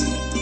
嗯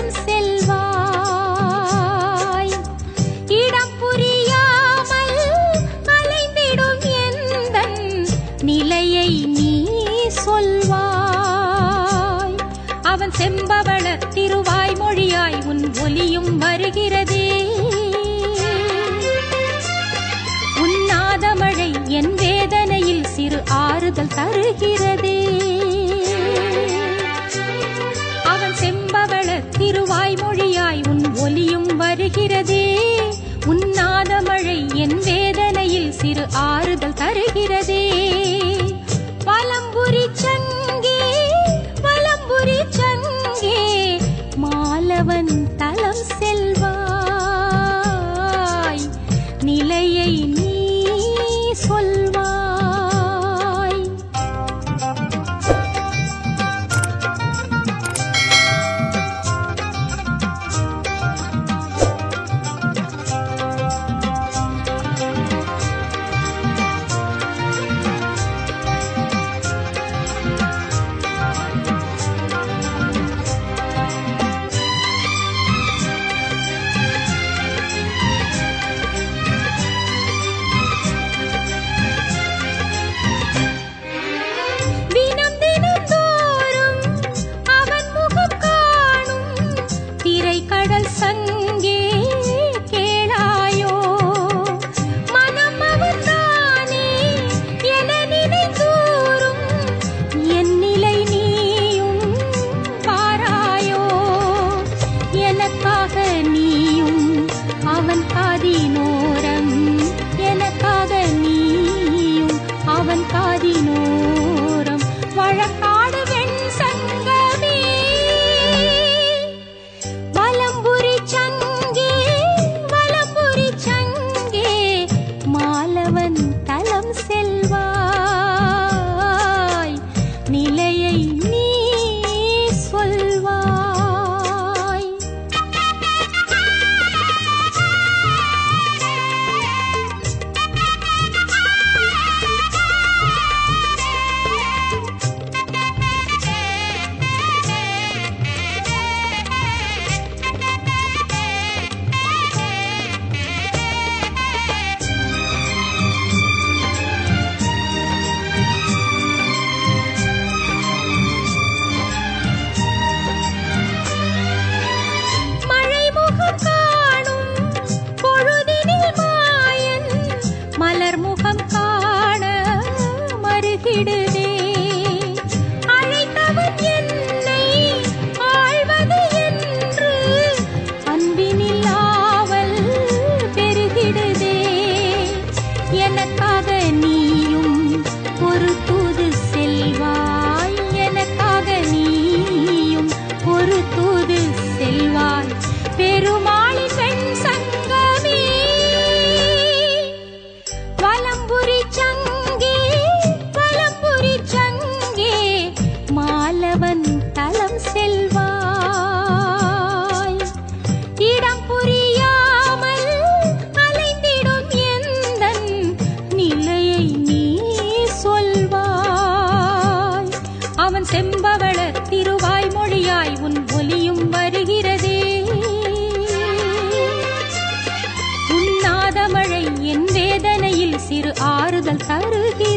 தலம் செல்வாய். இடம் புரியாமல் அலைந்திடும் எந்த நிலையை நீ சொல்வாய். அவன் செம்பவள திருவாய் மொழியாய் உன் ஒலியும் வருகிறதே. உன்னாதமழை என் வேதனையில் சிறு ஆறுதல் தருகிறதே. தாய்மொழியாய் உன் ஒலியும் வருகிறதே. உன்னாத மழை என் வேதனையில் சிறு ஆறுதல் தருகிறது. தலம் செல்வாய். இடம் புரியாமல் அலைந்திடும் எந்த நீ சொல்வாய். அவன் செம்பவள திருவாய் உன் ஒலியும் வருகிறதே. உன்னாத என் வேதனையில் சிறு ஆறுதல் தருகிறேன்